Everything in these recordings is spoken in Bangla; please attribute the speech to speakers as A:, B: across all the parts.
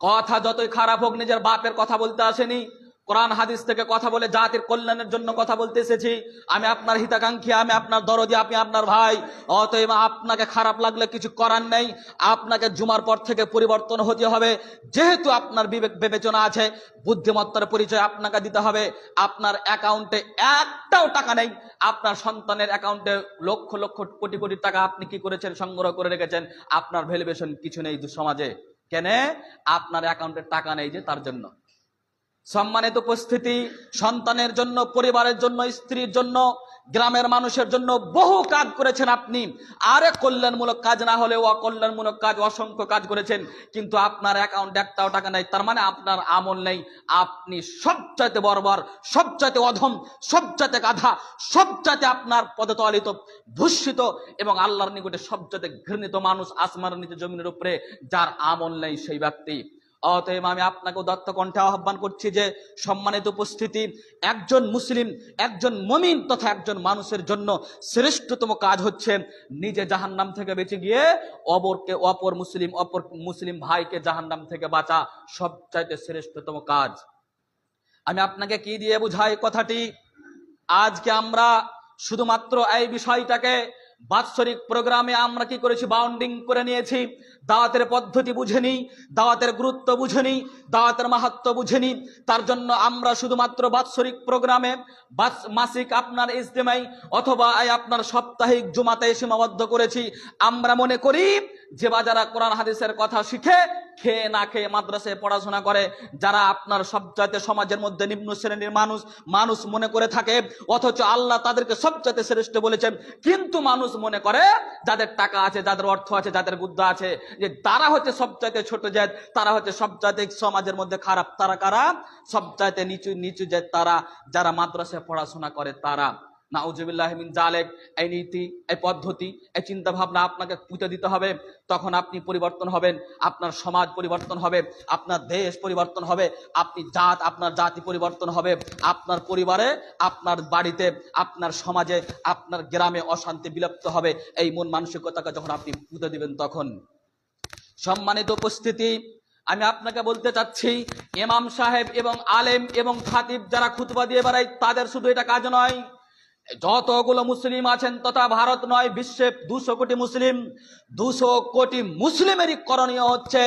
A: কথা যতই খারাপ হোক, নিজের বাপের কথা বলতে আসেনি। কোরআন হাদিস থেকে কথা বলে জাতির কল্যাণের জন্য কথা বলতে এসেছি। আমি আপনার হিতাকাঙ্ক্ষী, আমি আপনার দরদি আপনি আপনার ভাই। অতএব আপনাকে খারাপ লাগলে কিছু করার নেই। আপনাকে জুমার পর থেকে পরিবর্তন হতে হবে। যেহেতু আপনার বিবেক বিবেচনা আছে, বুদ্ধিমত্তার পরিচয় আপনাকে দিতে হবে। আপনার অ্যাকাউন্টে একটাও টাকা নেই। আপনার সন্তানের অ্যাকাউন্টে লক্ষ লক্ষ কোটি কোটি টাকা আপনি কি করেছেন, সংগ্রহ করে রেখেছেন? আপনার ভ্যালুয়েশন কিছু নেই সমাজে। কেন? আপনার অ্যাকাউন্টে টাকা নেই যে তার জন্য। সম্মানিত উপস্থিতি, সন্তানের জন্য, পরিবারের জন্য, স্ত্রীর জন্য গ্রামের মানুষের জন্য বহু কাজ করেছেন আপনি। আরে কল্যাণমূলক কাজ না হলেও অকল্যাণমূলক কাজ, অসংখ্য কাজ করেছেন। কিন্তু আপনার অ্যাকাউন্ট একটাও টাকা নেই। তার মানে আপনার আমল নেই। আপনি সবচাইতে বর্বর, সবচাইতে অধম, সবচাইতে গাধা, সবচাইতে আপনার পদতলিত ভূষিত এবং আল্লাহর নিকটে সবচাইতে ঘৃণিত মানুষ আসমানের নিচে জমিনের উপরে, যার আমল নেই সেই ব্যক্তি। অতএব আমি আপনাকে দত্ত কণ্ঠে আহ্বান করছি যে সম্মানিত উপস্থিতি, একজন মুসলিম, একজন মমিন তথা একজন মানুষের জন্য শ্রেষ্ঠতম কাজ হচ্ছে নিজে জাহান্নাম থেকে বেঁচে গিয়ে অপরকে, অপর মুসলিম অপর মুসলিম ভাইকে জাহান্নাম থেকে বাঁচা সবচাইতে শ্রেষ্ঠতম কাজ। আমি আপনাকে কি দিয়ে বুঝাই কথাটি? আজকে আমরা শুধুমাত্র এই বিষয়টাকে বাৎসরিক প্রোগ্রামে আমরা কি করেছি? বাউন্ডিং করে নিয়েছি। দাওয়াতের পদ্ধতি বুঝেনি দাওয়াতের গুরুত্ব বুঝেনি দাওয়াতের মাহাত্ম বুঝেনি তার জন্য আমরা শুধুমাত্র বাৎসরিক প্রোগ্রামে মাসিক আপনার ইজতেমাই অথবা আপনার সাপ্তাহিক জুমাতে সীমাবদ্ধ করেছি। আমরা মনে করি যে বা যারা কোরআন হাদিসের কথা শিখে খেয়ে না খেয়ে মাদ্রাসায় পড়াশোনা করে, যারা আপনার সবচাইতে সমাজের মধ্যে নিম্ন শ্রেণির মানুষ মানুষ মনে করে থাকে, অথচ আল্লাহ তাদেরকে সব সবচাইতে শ্রেষ্ঠ বলেছেন। কিন্তু মানুষ মনে করে যাদের টাকা আছে, যাদের অর্থ আছে, যাদের বুদ্ধ আছে, যে তারা হচ্ছে সবচাইতে ছোট জাত, তারা হচ্ছে সবচাইতে সমাজের মধ্যে খারাপ। তারা কারা? সবচাইতে নিচু নিচু জাত তারা, যারা মাদ্রাসায় পড়াশোনা করে তারা। নাউজুবিল্লাহ মিন জালেক এই নীতি, এই পদ্ধতি, এই চিন্তা ভাবনা আপনাকে পুঁতে দিতে হবে। তখন আপনি পরিবর্তন হবেন, আপনার সমাজ পরিবর্তন হবে, আপনার দেশ পরিবর্তন হবে, আপনি জাত, আপনার জাতি পরিবর্তন হবে, আপনার পরিবারে, আপনার বাড়িতে, আপনার সমাজে, আপনার গ্রামে অশান্তি বিলুপ্ত হবে। এই মন মানসিকতাকে যখন আপনি পুঁতে দিবেন তখন। সম্মানিত উপস্থিতি, আমি আপনাকে বলতে চাচ্ছি, ইমাম সাহেব এবং আলেম এবং খাতিব যারা খুতবা দিয়ে বেড়ায়, তাদের শুধু এটা কাজ নয়। যতগুলো মুসলিম আছেন, তথা ভারত নয়, বিশ্বে দুশো কোটি মুসলিম, দুশো কোটি মুসলিমেরই করণীয় হচ্ছে,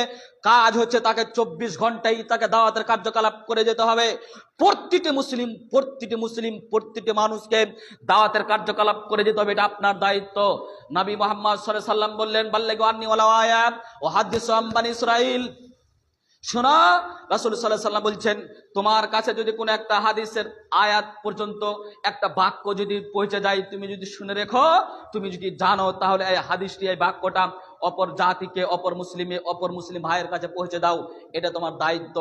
A: কাজ হচ্ছে তাকে চব্বিশ ঘন্টায় তাকে দাওয়াতের কার্যকলাপ করে যেতে হবে। প্রতিটি মুসলিম প্রতিটি মুসলিম, প্রতিটি মানুষকে দাওয়াতের কার্যকলাপ করে যেতে হবে, এটা আপনার দায়িত্ব। নবী মোহাম্মদ সাল্লাম বললেন বাল্লে গান্নি ওয়ালা ও হাদিস ইসরাইল শোনা, রাসুল সাল্লাহ সাল্লাম বলছেন, তোমার কাছে যদি কোনো একটা হাদিসের আয়াত পর্যন্ত একটা বাক্য যদি পৌঁছে যায়, তুমি যদি শুনে রেখো, তুমি যদি জানো, তাহলে এই হাদিসটি, এই বাক্যটা অপর জাতিকে, অপর মুসলিমে, অপর মুসলিম ভাইয়ের কাছে পৌঁছে দাও। এটা তোমার দায়িত্ব।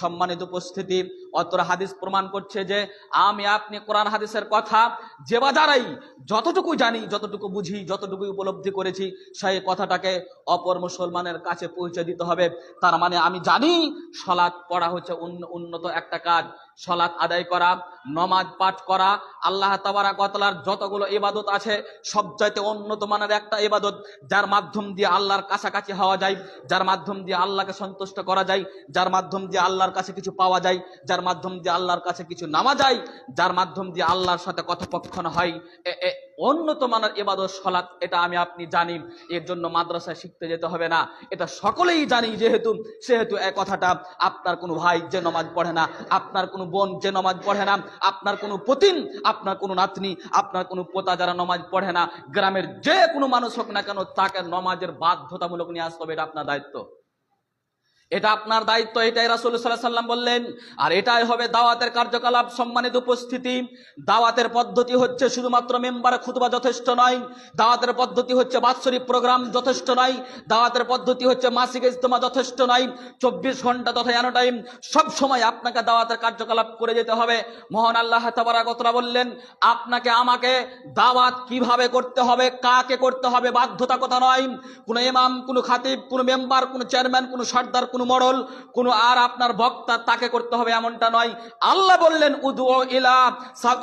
A: সম্মানিত উপস্থিতি, অতর হাদিস প্রমাণ করছে যে আমি আপনি কোরআন হাদিসের কথা যে বা যারাই যতটুকু জানি, যতটুকু বুঝি যতটুকু উপলব্ধি করেছি, সেই কথাটাকে অপর মুসলমানের কাছে পৌঁছে দিতে হবে। তার মানে আমি জানি, সলাৎ পড়া হচ্ছে উন্নত একটা কাজ। সলাৎ আদায় করা, নমাজ পাঠ করা, আল্লাহ তাবারা কতলার যতগুলো এবাদত আছে, সবচাইতে উন্নত মানের একটা এবাদত যার মাধ্যম দিয়ে আল্লাহর কাছাকাছি হওয়া যায়, যার মাধ্যম দিয়ে আল্লাহকে সন্তুষ্ট করা যায়, যার মাধ্যম দিয়ে আল্লাহর কাছে কিছু পাওয়া যায়, যার মাধ্যম দিয়ে আল্লাহর কাছে কিছু নামা যায়, যার মাধ্যম দিয়ে আল্লাহর সাথে কথোপক্ষণ হয়। উন্নত মানের ইবাদত সলাৎ, এটা আমি আপনি জানি এর জন্য মাদ্রাসায় শিখতে যেতে হবে না। এটা সকলেই জানি যেহেতু, সেহেতু এই কথাটা, আপনার কোনো ভাই যে নমাজ পড়ে না, আপনার কোনো বোন যে নমাজ পড়ে না, আপনার কোনো পতিন, আপনার কোনো নাতনি, আপনার কোনো পোতা যারা নমাজ পড়ে না, গ্রামের যে কোনো মানুষ হোক না কেন, তাকে নমাজের বাধ্যতামূলক নিয়ে আসতে হবে, এটা আপনার দায়িত্ব। এটা আপনার দায়িত্ব, এটাই রাসুল সাল্লাহ সাল্লাম বললেন। আর এটাই হবে দাওয়াতের কার্যকলাপ, সম্মানিত উপস্থিতি। দাওয়াতের পদ্ধতি হচ্ছে শুধুমাত্র মেম্বারে খুতবা যথেষ্ট নয়, দাওয়াতের পদ্ধতি হচ্ছে বাৎসরিক প্রোগ্রাম যথেষ্ট নয়, দাওয়াতের পদ্ধতি হচ্ছে মাসিক ইজতেমা যথেষ্ট নয়, চব্বিশ ঘণ্টা তথা এনো টাইম সব সময় আপনাকে দাওয়াতের কার্যকলাপ করে যেতে হবে। মহান আল্লাহ তাবারাকতরা বললেন, আপনাকে, আমাকে দাওয়াত কীভাবে করতে হবে, কাকে করতে হবে বাধ্যতা কথা নয়। কোনো ইমাম, কোনো খাতিব, কোনো মেম্বার, কোনো চেয়ারম্যান, কোনো সর্দার মডল কোনো আর আপনার বক্তা তাকে করতে হবে এমনটা নয়। আল্লাহ বললেন উদুও ইলা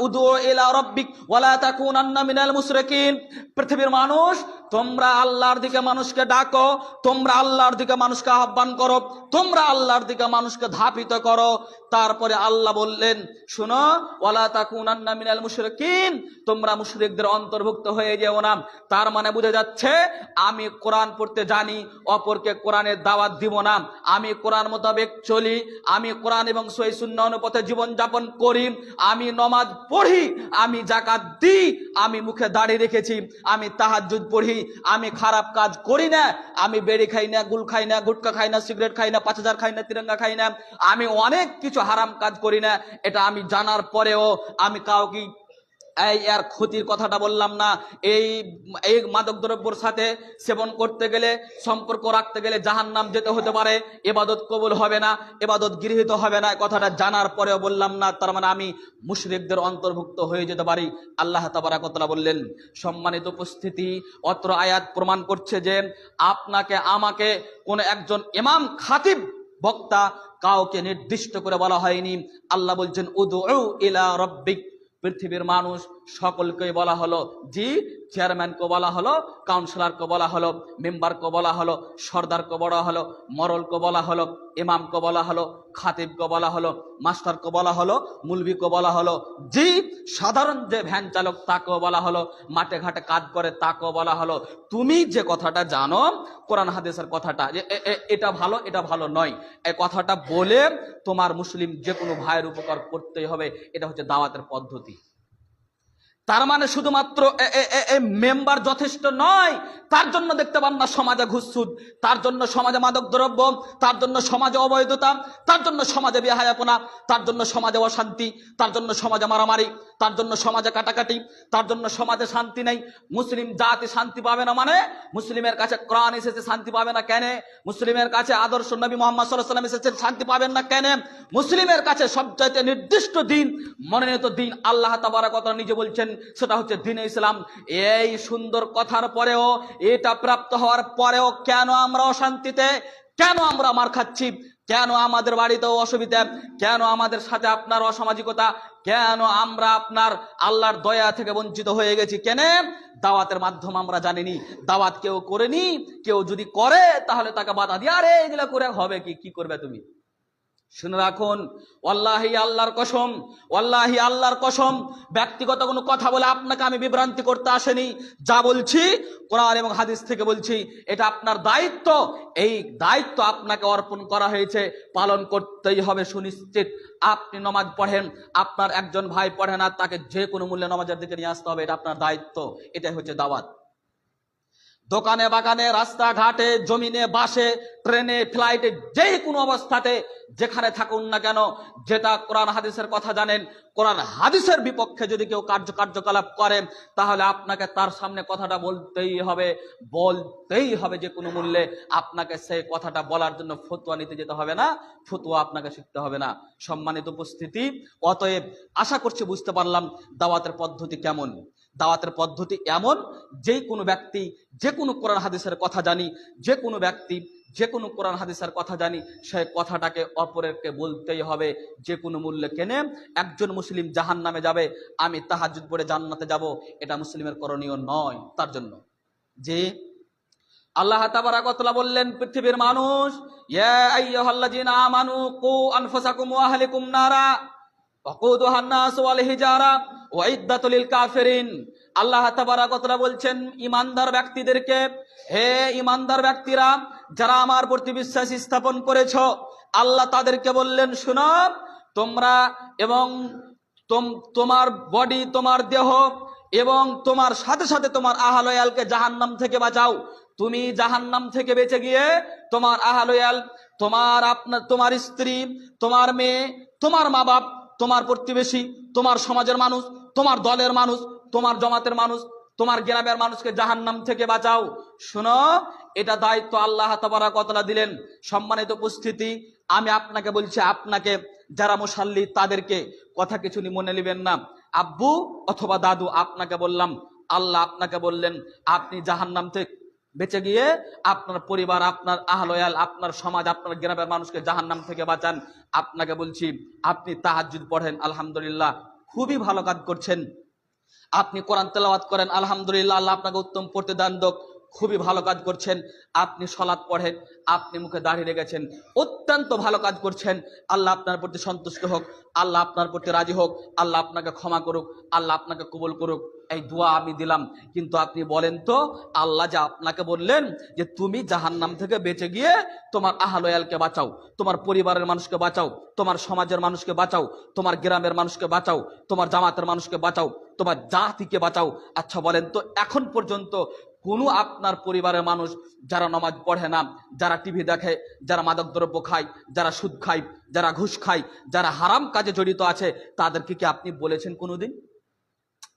A: উদু ইলা রব্বিক, ওয়ালা তাকুনান্না মিনাল মুশরিকিন। পৃথিবীর মানুষ তোমরা আল্লাহর দিকে মানুষকে ডাকো, তোমরা আল্লাহর দিকে মানুষকে আহ্বান করো, তোমরা আল্লাহর দিকে মানুষকে ধাপিত করো। তারপরে আল্লাহ বললেন, শুনো, ওয়ালা তাকুনান্না মিনাল মুশরিকিন, তোমরা মুশরিকদের অন্তর্ভুক্ত হয়ে যেও না। তার মানে বোঝা যাচ্ছে, আমি কোরআন পড়তে জানি, অপরকে কোরআনের দাওয়াত দিব না। আমি কোরআন মোতাবেক চলি, আমি কোরআন এবং সই শূন্য অনুপথে জীবনযাপন করি, আমি নমাজ পড়ি, আমি জাকাত দিই, আমি মুখে দাড়ি রেখেছি, আমি তাহাজ্জুদ পড়ি আমি খারাপ কাজ করি না, আমি বেড়ি খাই না, গুল খাই না, গুটকা খাই না, সিগারেট খাই না, পাঁচ হাজার খাই না, তিরঙ্গা খাই না, আমি অনেক কিছু হারাম কাজ করি না, এটা আমি জানার পরেও আমি কাউকে এই আর ক্ষতির কথাটা বললাম না। এই এই মাদক দ্রব্যর সাথে সেবন করতে গেলে, সম্পর্ক রাখতে গেলে জাহান নাম যেতে হতে পারে। এবাদত কবুল হবে না, এবাদত গৃহীত হবে না। কথাটা জানার পরেও বললাম না, তার মানে আমি মুশরিকদের অন্তর্ভুক্ত হয়ে যেতে পারি। আল্লাহ তাবারাকতলা বললেন, সম্মানিত উপস্থিতি, অত্র আয়াত প্রমাণ করছে যে আপনাকে, আমাকে কোন একজন ইমাম, খাতিব, বক্তা কাউকে নির্দিষ্ট করে বলা হয়নি। আল্লাহ বলছেন উদু ইলা রব্বিক পৃথিবীর মানুষ সকলকে বলা হলো জি চেয়ারম্যানকে বলা হলো কাউন্সিলরকে বলা হলো মেম্বারকে বলা হলো সর্দারকে বলা হলো মরলকে বলা হলো ইমামকে বলা হলো খাতিবকে বলা হলো মাস্টারকে বলা হলো মুলবিকে বলা হলো জি সাধারণ যে ভ্যান চালক তাকেও বলা হলো মাঠে ঘাটে কাজ করে তাকেও বলা হলো তুমি যে কথাটা জানো কোরআন হাদিসের কথাটা যে এ- এ- এটা ভালো এটা ভালো নয় এই কথাটা বলে তোমার মুসলিম যে কোনো ভাইয়ের উপকার করতেই হবে এটা হচ্ছে দাওয়াতের পদ্ধতি তার মানে শুধুমাত্র মেম্বার যথেষ্ট নয়, তার জন্য দেখতে পান না সমাজে ঘুষসুদ, তার জন্য সমাজে মাদক দ্রব্য, তার জন্য সমাজে অবৈধতা, তার জন্য সমাজে বিহায়াপনা, তার জন্য সমাজে অশান্তি, তার জন্য সমাজে মারামারি তার জন্য সমাজে কাটাকাটি, তার জন্য সমাজে শান্তি নেই। মুসলিম জাতি শান্তি পাবে না মানে মুসলিমের কাছে কোরআন এসেছে, শান্তি পাবে না কেন? মুসলিমের কাছে আদর্শ নবী মোহাম্মদ সাল্লাহ সাল্লাম এসেছে শান্তি পাবেন না কেন? মুসলিমের কাছে সবচাইতে নির্দিষ্ট দিন, মনোনীত দিন আল্লাহ তাবারা কথা নিজে বলছেন, সেটা হচ্ছে দিন ইসলাম। এই সুন্দর কথার পরেও, এটা প্রাপ্ত হওয়ার পরেও কেন আমরা অশান্তিতে, কেন আমরা মার খাচ্ছি? কেন আমাদের বাড়িতেও অসুবিধা? কেন আমাদের সাথে আপনার অসামাজিকতা? কেন আমরা আপনার আল্লাহর দয়া থেকে বঞ্চিত হয়ে গেছি? কেন? দাওয়াতের মাধ্যম আমরা জানিনি। দাওয়াত কেউ করেনি। কেউ যদি করে, তাহলে তাকে বাধা দিয়ে, আরে, এগুলো করে হবে কি? কি করবে তুমি? শুনে রাখুন, ওয়াল্লাহি আল্লাহর কসম, ওয়াল্লাহি আল্লাহর কসম, ব্যক্তিগত কোনো কথা বলে আপনাকে আমি বিভ্রান্তি করতে আসেনি। যা বলছি, কোরআন এবং হাদিস থেকে বলছি, এটা আপনার দায়িত্ব। এই দায়িত্ব আপনাকে অর্পণ করা হয়েছে, পালন করতেই হবে সুনিশ্চিত। আপনি নমাজ পড়েন, আপনার একজন ভাই পড়ে না, তাকে যে কোনো মূল্যে নমাজের দিকে নিয়ে আসতে হবে, এটা আপনার দায়িত্ব। এটাই হচ্ছে দাওয়াত। দোকানে বাগানে, রাস্তাঘাটে, জমিনে, বাসে, ট্রেনে, ফ্লাইটে যে কোনো অবস্থাতে, যেখানে থাকুন না কেন, যেটা কোরআন হাদিসের কথা জানেন, কোরআন হাদিসের বিপক্ষে যদি কেউ কার্য কার্যকলাপ করেন তাহলে আপনাকে তার সামনে কথাটা বলতেই হবে বলতেই হবে যে কোনো মূল্যে। আপনাকে সেই কথাটা বলার জন্য ফতুয়া নিতে যেতে হবে না, ফতুয়া আপনাকে শিখতে হবে না। সম্মানিত উপস্থিতি, অতএব আশা করছি বুঝতে পারলাম দাওয়াতের পদ্ধতি কেমন। দাওয়াতের পদ্ধতি এমন যে কোনো ব্যক্তি যে কোনো কোরআন হাদিসের কথা জানি যে কোনো ব্যক্তি যে কোনো কোরআন হাদিসের কথা জানি সেই কথাটাকে অপরেরকে বলতেই হবে যে কোনো মূল্যে কেনে, একজন মুসলিম জাহান নামে যাবে, আমি তাহাজুদ পড়ে জান্নাতে যাব, এটা মুসলিমের করণীয় নয়, তার জন্য। যে আল্লাহ তাবারাকাতলা বললেন, পৃথিবীর মানুষ, ইয়া আইয়ুহাল্লাযীনা আমানু কু আনফুসাকুম ওয়া আহলিকুম নারা আল্লাহ তাবারাকাতলা বলছেন, ইমানদার ব্যক্তিদেরকে, হে ইমানদার ব্যক্তিরা, যারা আমার প্রতি বিশ্বাস স্থাপন করেছ, আল্লাহ তাদেরকে বললেন, শুনো, তোমরা এবং তোম- তোমার বডি তোমার দেহ এবং তোমার সাথে সাথে তোমার আহালয়ালকে জাহান্নাম থেকে বাঁচাও। তুমি জাহান্নাম থেকে বেঁচে গিয়ে তোমার আহালয়াল, তোমার আপনার তোমার স্ত্রী, তোমার মেয়ে, তোমার মা বাপ তোমার প্রতিবেশী, তোমার সমাজের মানুষ, তোমার দলের মানুষ, তোমার জমাতের মানুষ, তোমার গ্রামের মানুষকে জাহান্নাম থেকে বাঁচাও। শোনো, এটা দায়িত্ব আল্লাহ কতলা দিলেন। সম্মানিত উপস্থিতি, আমি আপনাকে বলছি, আপনাকে যারা মুসাল্লি, তাদেরকে কথা কিছু মনে নেবেন না। আব্বু অথবা দাদু, আপনাকে বললাম, আল্লাহ আপনাকে বললেন, আপনি জাহান্নাম থেকে বেঁচে গিয়ে আপনার পরিবার, আপনার আহলয়াল, আপনার সমাজ, আপনার গ্রামের মানুষকে জাহান্নাম থেকে বাঁচান। আপনাকে বলছি, আপনি তাহাজুদ পড়েন, আলহামদুলিল্লাহ। খুবই ভালো কাজ করছেন। আপনি কোরআন তেলাওয়াত করেন, আলহামদুলিল্লাহ, আল্লাহ আপনাকে উত্তম পড়তে দান দোক। খুবই ভালো কাজ করছেন। আপনি সলাৎ পড়েন, আপনি মুখে দাঁড়িয়ে রেখেছেন। অত্যন্ত ভালো কাজ করছেন। আল্লাহ আপনার প্রতি সন্তুষ্ট হোক, আল্লাহ আপনার প্রতি রাজি হোক, আল্লাহ আপনাকে ক্ষমা করুক, আল্লাহ আপনাকে কবল করুক। এই দোয়া আমি দিলাম। কিন্তু আপনি বলেন তো, আল্লাহ যা আপনাকে বললেন যে তুমি জাহান্নাম থেকে বেঁচে গিয়ে তোমার আহালয়ালকে বাঁচাও, তোমার পরিবারের মানুষকে বাঁচাও, তোমার সমাজের মানুষকে বাঁচাও, তোমার গ্রামের মানুষকে বাঁচাও, তোমার জামাতের মানুষকে বাঁচাও, তোমার জাতিকে বাঁচাও। আচ্ছা বলেন তো, এখন পর্যন্ত কোনো আপনার পরিবারের মানুষ যারা নমাজ পড়ে না, যারা টিভি দেখে, যারা মাদক দ্রব্য খায়, যারা সুদ খায়, যারা ঘুষ খায়, যারা হারাম কাজে জড়িত আছে, তাদেরকে কি আপনি বলেছেন কোনোদিন?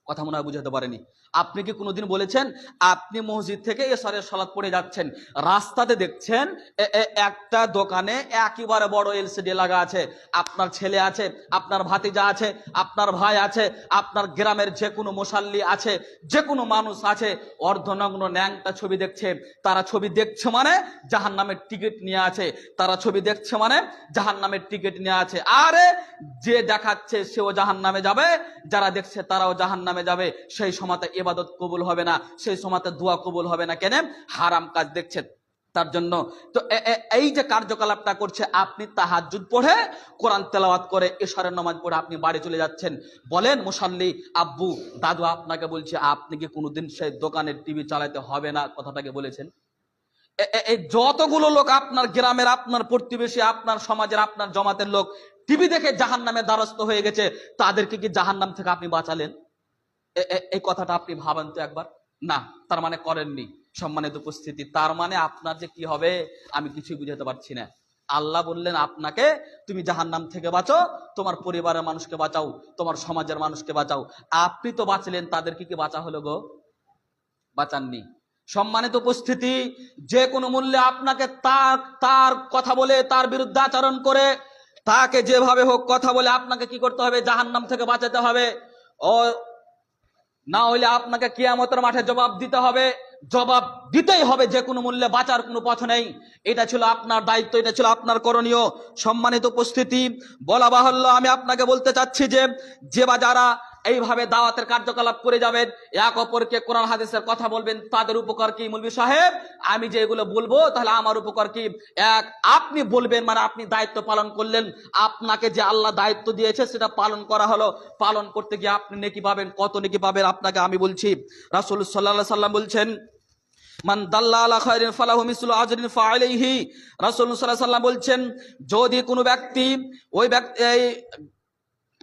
A: কথা মনে হয় বুঝাতে পারেনি। আপনি কি কোনোদিন বলেছেন, আপনি মসজিদ থেকে এসরের সলাৎ পড়ে যাচ্ছেন, রাস্তাতে দেখছেন একটা দোকানে একেবারে বড় এলসিডি লাগা আছে, আপনার ছেলে আছে, আপনার ভাতিজা আছে, আপনার ভাই আছে, আপনার গ্রামের যে কোনো মশাল্লি আছে যে কোনো মানুষ আছে, অর্ধনগ্ন ন্যাংটা ছবি দেখছে, তারা ছবি দেখছে মানে জাহান নামের টিকিট নিয়ে আছে, তারা ছবি দেখছে মানে জাহান নামের টিকিট নিয়ে আছে। আরে যে দেখাচ্ছে সেও জাহান নামে যাবে, যারা দেখছে তারাও জাহান নামে যাবে, সেই সময়তে এবাদত কবুল হবে না, সেই সময়তে দোয়া কবুল হবে না। কেন? হারাম কাজ দেখছেন। তার জন্য তো এই যে কার্যকলাপটা করছে, আপনি তাহাজুদ পড়ে, কোরআন তেলাওয়াত করে এশারের নামাজ পড়ে আপনি বাড়ি চলে যাচ্ছেন। বলেন, মুসাল্লি, আব্বু, দাদু, আপনাকে বলছে, আপনি কি কোনোদিন সেই দোকানের টিভি চালাতে হবে না? কথাটাকে বলেছেন। যতগুলো লোক আপনার গ্রামের, আপনার প্রতিবেশী, আপনার সমাজের, আপনার জমাতের লোক, টিভি দেখে জাহান নামে দ্বারস্থ হয়ে গেছে, তাদেরকে কি জাহান নাম থেকে আপনি বাঁচালেন? এই কথাটা আপনি ভাবেন তো একবার? না, তার মানে করেননি। সম্মানিত উপস্থিতি, তার মানে আপনার যে কি হবে, আমি কিছুই বুঝাতে পারছি না। আল্লাহ বললেন, আপনাকে তুমি জাহান্নাম থেকে বাঁচো, তোমার পরিবারের মানুষকে বাঁচাও, তোমার সমাজের মানুষকে বাঁচাও। আপনি তো বাঁচলেন তাদেরকে কি বাঁচা হলো গো? বাঁচাননি। সম্মানিত উপস্থিতি, যে কোনো মূল্যে আপনাকে তার তার কথা বলে, তার বিরুদ্ধে আচরণ করে, তাকে যেভাবে হোক কথা বলে আপনাকে কি করতে হবে? জাহান্নাম থেকে বাঁচাতে হবে। ও না হলে আপনাকে কিয়ামতের মাঠে জবাব দিতে হবে। জবাব দিতেই হবে যে কোনো মূল্যে, বাঁচার কোনো পথ নেই। এটা ছিল আপনার দায়িত্ব, এটা ছিল আপনার করণীয়। সম্মানিত উপস্থিতি, বলা বাহল্য, আমি আপনাকে বলতে চাচ্ছি যে যে বা যারা এইভাবে দাওয়াতের কার্যকলাপ করে যাবেন। এক অপরকে কোরআন হাদিসের কথা বলবেন, তাদের উপকার কি মুলবি সাহেব? আমি যে এগুলো বলব, তাহলে আমার উপকার কি? এক, আপনি বলবেন মানে আপনি দায়িত্ব পালন করলেন। আপনাকে যে আল্লাহ দায়িত্ব দিয়েছে, সেটা পালন করা হলো। পালন করতে গিয়ে আপনি নেকি পাবেন, কত নেকি পাবেন, আপনাকে আমি বলছি। রাসূল সাল্লাল্লাহু সাল্লাম বলছেন, মান দাল্লা বলছেন, যদি কোনো ব্যক্তি ওই ব্যক্তি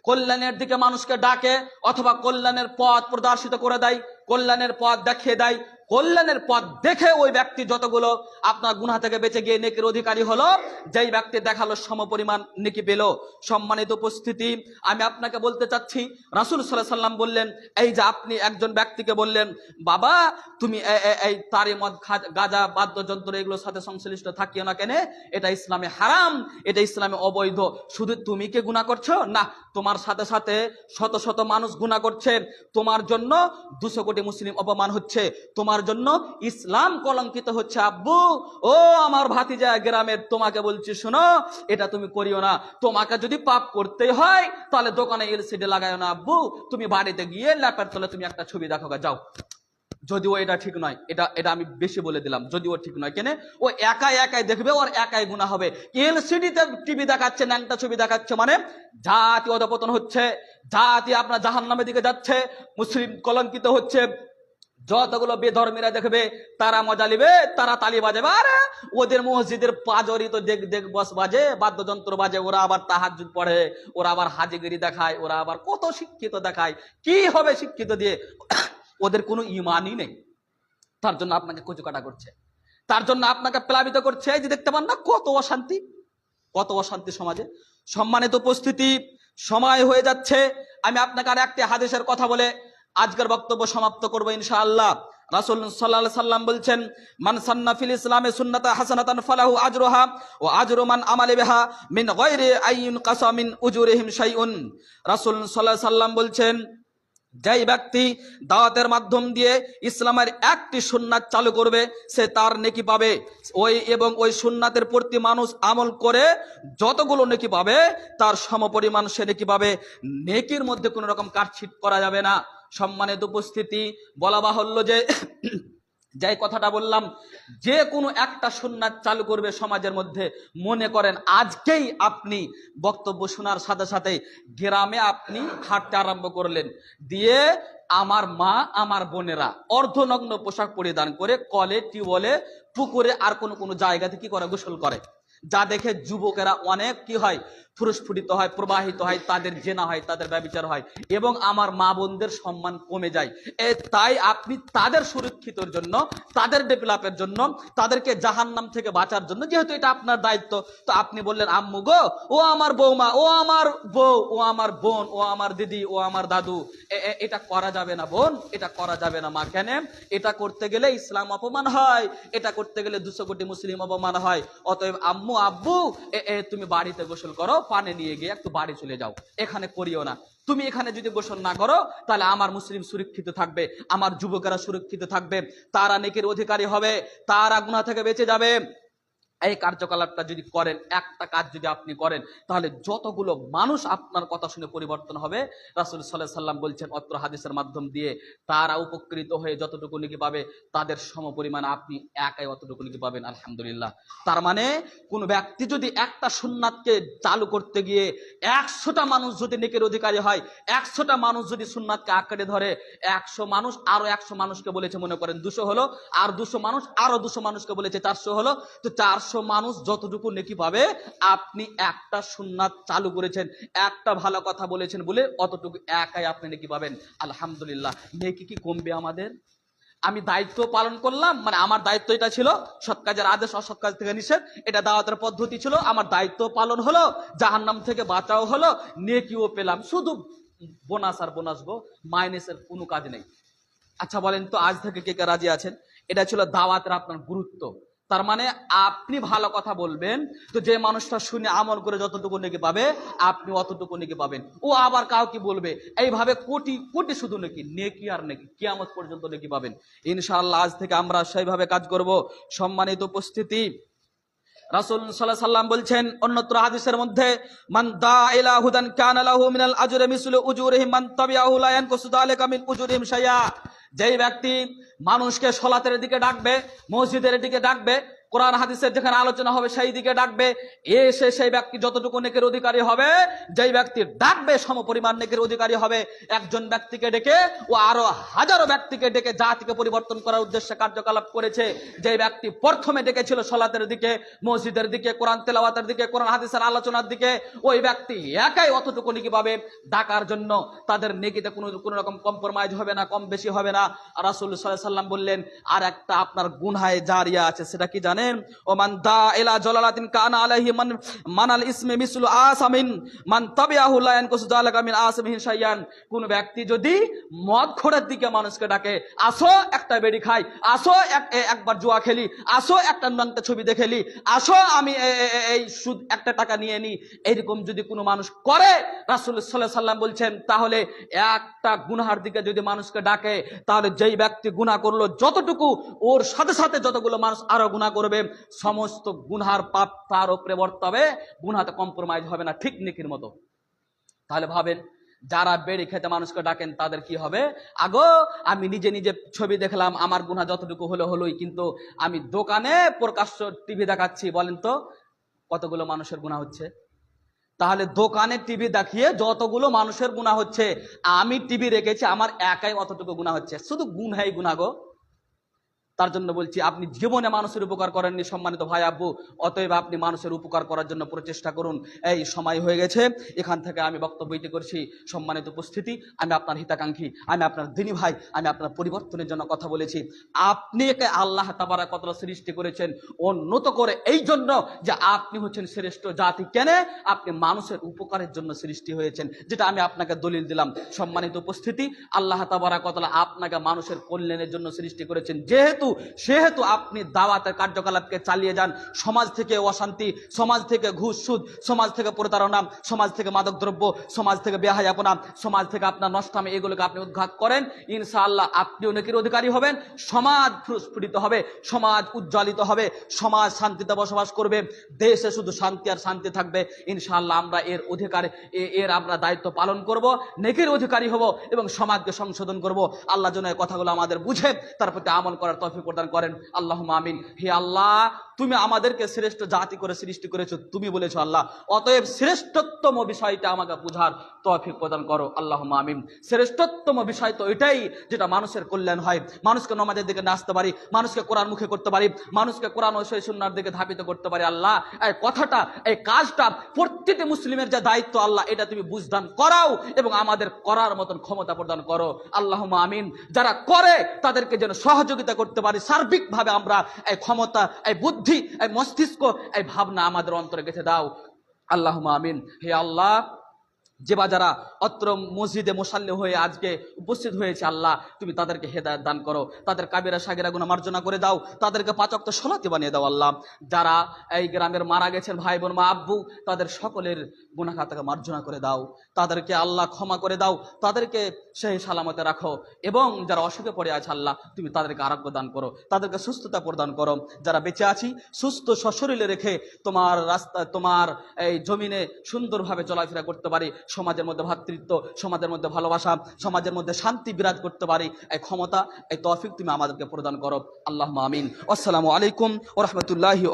A: কল্যাণের দিকে মানুষকে ডাকে অথবা কল্যাণের পথ প্রদর্শিত করে দেয় কল্যাণের পথ দেখিয়ে দেয় কল্যাণের পথ দেখে ওই ব্যক্তি যতগুলো আপনার গুনাহ থেকে বেঁচে গিয়ে নেকির অধিকারী হলো, যেই ব্যক্তি দেখাল সমপরিমাণ নেকি পেল। সম্মানিত উপস্থিতি, আমি আপনাকে বলতে চাচ্ছি, রাসূল সাল্লাল্লাহু সাল্লাম বললেন, এই যে আপনি একজন ব্যক্তিকে বললেন, বাবা, তুমি এই তারি মদ গাজা, বাদ্যযন্ত্র এগুলোর সাথে সংশ্লিষ্ট থাকিও না কেন? এটা ইসলামে হারাম, এটা ইসলামে অবৈধ। শুধু তুমি কে গুণা করছ? না, তোমার সাথে সাথে শত শত মানুষ গুণা করছে তোমার জন্য দুশো কোটি মুসলিম অপমান হচ্ছে। তোমার জন্য ইসলাম কলঙ্কিত হচ্ছে। আব্বু, ও আমার ভাতিজা গ্রামের, তোমাকে বলছি শোনো, এটা তুমি করিও না। তোমাকে যদি পাপ করতেই হয়, তাহলে দোকানে এলসিডি লাগায় না। আব্বু, তুমি বাড়িতে গিয়ে ল্যাপের তলে তুমি একটা ছবি দেখো যাও। যদিও এটা ঠিক নয়, এটা এটা আমি বেশি বলে দিলাম, যদিও ঠিক নয়। কেন? ও একাই একাই দেখবে, ওর একাই গুণা হবে। এলসিডিতে টিভি দেখাচ্ছে, ন্যাংটা ছবি দেখাচ্ছে মানে জাতি অধপতন হচ্ছে, জাতি আপনার জাহান নামের দিকে যাচ্ছে, মুসলিম কলঙ্কিত হচ্ছে। যতগুলো বেধর্মীরা দেখবে, তারা মজা নিবে, তারা তালি বাজাবে আরে ওদের মসজিদের পাজরি তো দেখ দেখ বস বাজে, বাদ্যযন্ত্র বাজে, ওরা আবার তাহাজুদ পড়ে, ওরা আবার হাজিগিরি দেখায়, ওরা আবার কত শিক্ষিত দেখায়। কি হবে শিক্ষিত দিয়ে? ওদের কোনো ইমানই নেই। তার জন্য আপনাকে কচুকাটা করছে। তার জন্য আপনাকে প্লাবিত করছে। যে দেখতে পান না, কত অশান্তি। কত অশান্তি সমাজে। সম্মানিত উপস্থিতি, সময় হয়ে যাচ্ছে। আমি আপনাকে আর একটি হাদিসের কথা বলে আজকের বক্তব্য সমাপ্ত করব ইনশাআল্লাহ। রাসূল সাল্লাল্লাহু সাল্লাম বলছেন, মান সান্না ফিল ইসলামে সুন্নাতা হাসানাতান ফালাহু আজরুহা ও আজরু মান আমালে বেহা মিন গায়রি আইয়ুন কাসামিন উজুরিহিম শাইউন। রাসূল সাল্লাহ সাল্লাম বলছেন, যেই ব্যক্তি দাওয়াতের মাধ্যম দিয়ে ইসলামের একটি সুন্নাত চালু করবে, সে তার নেকি পাবে। ওই এবং ওই সুন্নাতের প্রতি মানুষ আমল করে যতগুলো নেকি পাবে, তার সমপরিমাণ সে নেকি পাবে। নেকির মধ্যে কোনো রকম কাটছিট করা যাবে না। সম্মানিত উপস্থিতি, বলা বাহুল্য যে, যাই কথাটা বললাম, যে কোনো একটা সুন্নাত চালু করবে সমাজের মধ্যে। মনে করেন আজকেই আপনি বক্তব্য শোনার সাথে সাথে গ্রামে আপনি হাঁটতে আরম্ভ করলেন। দিয়ে আমার মা, আমার বোনেরা অর্ধনগ্ন পোশাক পরিধান করে কলে টিউবলে পুকুরে আর কোনো কোনো জায়গাতে কি করে গোসল করে? যা দেখে যুবকেরা অনেক কি হয় ফুরস্ফুটিত হয়, প্রবাহিত হয়, তাদের জেনা হয়, তাদের ব্যবচার হয় এবং আমার মা বোনদের সম্মান কমে যায়। এ তাই আপনি তাদের সুরক্ষিতর জন্য, তাদের ডেভেলপের জন্য, তাদেরকে জাহান্নাম থেকে বাঁচার জন্য, যেহেতু এটা আপনার দায়িত্ব, তো আপনি বললেন, আম্মু গো, ও আমার বৌমা, ও আমার বউ, ও আমার বোন, ও আমার দিদি, ও আমার দাদু এটা করা যাবে না বোন, এটা করা যাবে না মা, কেন? এটা করতে গেলে ইসলাম অপমান হয়, এটা করতে গেলে দুশো কোটি মুসলিম অপমান হয়, অতএব আম্মু, আব্বু তুমি বাড়িতে গোসল করো পানি নিয়ে গিয়ে একটু বাড়ি চলে যাও। এখানে করিও না। তুমি এখানে যদি গোসল না করো, তাহলে আমার মুসলিম সুরক্ষিত থাকবে, আমার যুবকেরা সুরক্ষিত থাকবে, তারা নেকের অধিকারী হবে, তারা গুণা থেকে বেঁচে যাবে। এই কার্যকলাপটা যদি করেন, একটা কাজ যদি আপনি করেন, তাহলে যতগুলো মানুষ আপনার কথা শুনে পরিবর্তন হবে। রাসুল সাল্লাহ সাল্লাম বলছেন, অত্র হাদিসের মাধ্যম দিয়ে তারা উপকৃত হয়ে যতটুকু নাকি পাবে, তাদের সম পরিমাণ আপনি একাই অতটুকু নাকি পাবেন, আলহামদুলিল্লাহ। তার মানে কোন ব্যক্তি যদি একটা সুন্নাতকে চালু করতে গিয়ে একশোটা মানুষ যদি নেকের অধিকারী হয়, একশোটা মানুষ যদি সুন্নাতকে আঁকড়ে ধরে, একশো মানুষ আরও একশো মানুষকে বলেছে মনে করেন দুশো হলো, আর দুশো মানুষ আরও দুশো মানুষকে বলেছে চারশো হলো, তো চারশো মানুষ যতটুকু নেকি পাবে, আপনি একটা সুন্নাত চালু করেছেন, একটা ভালো কথা বলেছেন বলে অতটুকু একাই আপনি নেকি পাবেন। আলহামদুলিল্লাহ। নেকি কি কমবে আমাদের? আমি দায়িত্ব পালন করলাম মানে আমার দায়িত্ব এটা ছিল, সৎ কাজের আদেশ, অসৎ কাজ থেকে নিষেধ, এটা দাওয়াতের পদ্ধতি ছিল, আমার দায়িত্ব পালন হলো, জাহান্নাম থেকে বাঁচাও হলো, নেকিও পেলাম, শুধু বোনাস আর বোনাস গো, মাইনাসের কোনো কাজ নেই। আচ্ছা বলেন তো, আজ থেকে কে কে রাজি আছেন? এটা ছিল দাওয়াতের আপনার গুরুত্ব। তার মানে আপনি ভালো কথা বলবেন, তো যে মানুষটা শুনে আমল করে যতটুকু নাকি পাবে, আপনি অতটুকু নাকি পাবেন। ও আবার কাউকে বলবে, এইভাবে কোটি কোটি শুধু নাকি, নেকি আর নাকি, কিয়ামত পর্যন্ত নাকি পাবেন। ইনশাআল্লাহ আজ থেকে আমরা সেইভাবে কাজ করব। সম্মানিত উপস্থিতি, রাসূল আলাইহি সাল্লাম বলছেন, অন্যত্র হাদিসের মধ্যে, মান দা ইলা হুদান কানা লাহু মিনাল আজরি মিসলু উজুরিহিম, মান তাবিআহু লা ইয়ানকুসু যালিকা মিন উজুরিহিম শাইয়া যেই ব্যক্তি মানুষকে সলাতের দিকে ডাকবে মসজিদের দিকে ডাকবে কোরআন হাদিসের যেখানে আলোচনা হবে, সেই দিকে ডাকবে। এসে সেই ব্যক্তি যতটুকু নেকের অধিকারী হবে, যেই ব্যক্তি ডাকবে সমপরিমাণ নেকের অধিকারী হবে। একজন ব্যক্তিকে ডেকে ও আরও হাজারো ব্যক্তিকে ডেকে জাতিকে পরিবর্তন করার উদ্দেশ্যে কার্যকলাপ করেছে। যে ব্যক্তি প্রথমে ডেকেছিল সলাতের দিকে, মসজিদের দিকে, কোরআন তেলাওয়াতের দিকে, কোরআন হাদিসের আলোচনার দিকে, ওই ব্যক্তি একাই অতটুকু নেকি পাবে। ডাকার জন্য তাদের নেকিতে কোনো কোনো রকম কম্প্রোমাইজ হবে না, কম বেশি হবে না। রাসূল সাল্লাম বললেন, আর একটা আপনার গুনহায় জারিয়া আছে, সেটা কি জানেন ও মান দা ইলা জলালাতিন কানা আলাইহি মান, মানাল ইসমে মিসলু আসামিন, মান তাবিআহু লা ইয়ানকুসু যালিকা মিন শাইয়ান। কোন ব্যক্তি যদি মদ খোরের দিকে মানুষকে ডাকে, আসো একটা বেড়ি খাই, আসো এক- একবার জুয়া খেলি, আসো একটা নংটা ছবি দেখেলি আসো আমি এই সুদ একটা টাকা নিয়ে নি। এইরকম যদি কোনো মানুষ করে, রাসূল সাল্লাল্লাহু সাল্লাম বলছেন, তাহলে একটা গুনাহার দিকে যদি মানুষকে ডাকে, তাহলে যেই ব্যক্তি গুনাহ করল, যতটুকু ওর সাথে সাথে যতগুলো মানুষ আরও গুনাহ করবে সমস্ত গুনহার পাপ তার উপরে বর্তাবে গুনহাতে কম্প্রোমাইজ হবে না, ঠিক নিকির মতো। তাহলে ভাবেন, যারা বেড়ি খেতে মানুষকে ডাকেন, তাদের কি হবে? আগো, আমি নিজে নিজে ছবি দেখলাম, আমার গুণা যতটুকু হলো হলোই, কিন্তু আমি দোকানে প্রকাশ্য টিভি দেখাচ্ছি, বলেন তো, কতগুলো মানুষের গুণা হচ্ছে? তাহলে দোকানে টিভি দেখিয়ে যতগুলো মানুষের গুণা হচ্ছে, আমি টিভি রেখেছি, আমার একাই অতটুকু গুণা হচ্ছে। শুধু গুণাই গুণা গো। তার জন্য বলছি, আপনি জীবনে মানুষের উপকার করেননি সম্মানিত ভাই, আব্বু। অতএব আপনি মানুষের উপকার করার জন্য প্রচেষ্টা করুন। এই সময় হয়ে গেছে, এখান থেকে আমি বক্তব্য দিতে করছি। সম্মানিত উপস্থিতি, আমি আপনার হিতাকাঙ্ক্ষী, আমি আপনার দিনী ভাই, আমি আপনার পরিবর্তনের জন্য কথা বলেছি। আপনি একে আল্লাহ তাবারা কতটা সৃষ্টি করেছেন উন্নত করে এই জন্য যে আপনি হচ্ছেন শ্রেষ্ঠ জাতি। কেন? আপনি মানুষের উপকারের জন্য সৃষ্টি হয়েছেন, যেটা আমি আপনাকে দলিল দিলাম। সম্মানিত উপস্থিতি, আল্লাহ তাবারা কতলা আপনাকে মানুষের কল্যাণের জন্য সৃষ্টি করেছেন। যেহেতু সেহেতু আপনি দাওয়াতের কার্যকলাপকে চালিয়ে যান। সমাজ থেকে অশান্তি, সমাজ থেকে ঘুষ সুদ, সমাজ থেকে প্রতারণা, সমাজ থেকে মাদক দ্রব্য সমাজ থেকে বেহায়াপনা, সমাজ থেকে আপনার নষ্টামি, এগুলোকে আপনি উদ্ঘাত করেন। ইনশাআল্লাহ আপনিও নেকির অধিকারী হবেন। সমাজ স্ফুটিত হবে, সমাজ উজ্জ্বলিত হবে, সমাজ শান্তিতে বসবাস করবে। দেশে শুধু শান্তি আর শান্তি থাকবে। ইনশাআল্লাহ আমরা এর অধিকার এর আমরা দায়িত্ব পালন করব, নেকির অধিকারী হব এবং সমাজকে সংশোধন করব। আল্লাহ এই কথাগুলো আমাদের বুঝে, তার প্রতি আমল করার তৌফিক তৌফিক প্রদান করেন। আল্লাহ আমিন। হে আল্লাহ, তুমি আমাদেরকে শ্রেষ্ঠ জাতি করে সৃষ্টি করেছ, তুমি বলেছ আল্লাহ। অতএব শ্রেষ্ঠতম বিষয়টা আমাকে বুঝার তৌফিক প্রদান করো আল্লাহ আমিন। শ্রেষ্ঠতম বিষয় তো এটাই যেটা মানুষের কল্যাণ হয়। মানুষকে নমাজের দিকে নাচতে পারি, মানুষকে কোরআন মুখে করতে পারি, মানুষকে কোরআন ও সুন্নার দিকে ধাবিত করতে পারি, আল্লাহ। এই কথাটা, এই কাজটা প্রত্যেকটি মুসলিমের যে দায়িত্ব, আল্লাহ, এটা তুমি বুঝদান করাও এবং আমাদের করার মতন ক্ষমতা প্রদান করো আল্লাহ আমিন। যারা করে, তাদেরকে যেন সহযোগিতা করতে পারি সার্বিকভাবে আমরা এই ক্ষমতা, এই বুদ্ধি, এই মস্তিষ্ক, এই ভাবনা আমাদের অন্তরে গেছে দাও। আল্লাহ আমিন। হে আল্লাহ, যে বা যারা অত্র মসজিদে মোসাল্লে হয়ে আজকে উপস্থিত হয়েছে, আল্লাহ, তুমি তাদেরকে হেদায়ত দান করো। তাদের কাবিরা, সাগেরা গুণা মার্জনা করে দাও। তাদেরকে পাচক সলাতে বানিয়ে দাও, আল্লাহ। যারা এই গ্রামের মারা গেছেন, ভাই বোন, মা, আব্বু, তাদের সকলের গুণাখাতাকে মার্জনা করে দাও। তাদেরকে আল্লাহ ক্ষমা করে দাও। তাদেরকে সেই সালামতে রাখো। এবং যারা অসুখে পড়ে আছে, আল্লাহ, তুমি তাদেরকে আরোগ্য দান করো। তাদেরকে সুস্থতা প্রদান করো। যারা বেঁচে আছি, সুস্থ সশরীরে রেখে তোমার রাস্তা, তোমার এই জমিনে সুন্দরভাবে চলাফেরা করতে পারি। সমাজের মধ্যে ভ্রাতৃত্ব সমাজের মধ্যে ভালোবাসা, সমাজের মধ্যে শান্তি বিরাজ করতে পারি, এই ক্ষমতা, এই তৌফিক তুমি আমাদেরকে প্রদান করো। আল্লাহ মামিন আসসালামু আলাইকুম ও রহমতুল্লাহি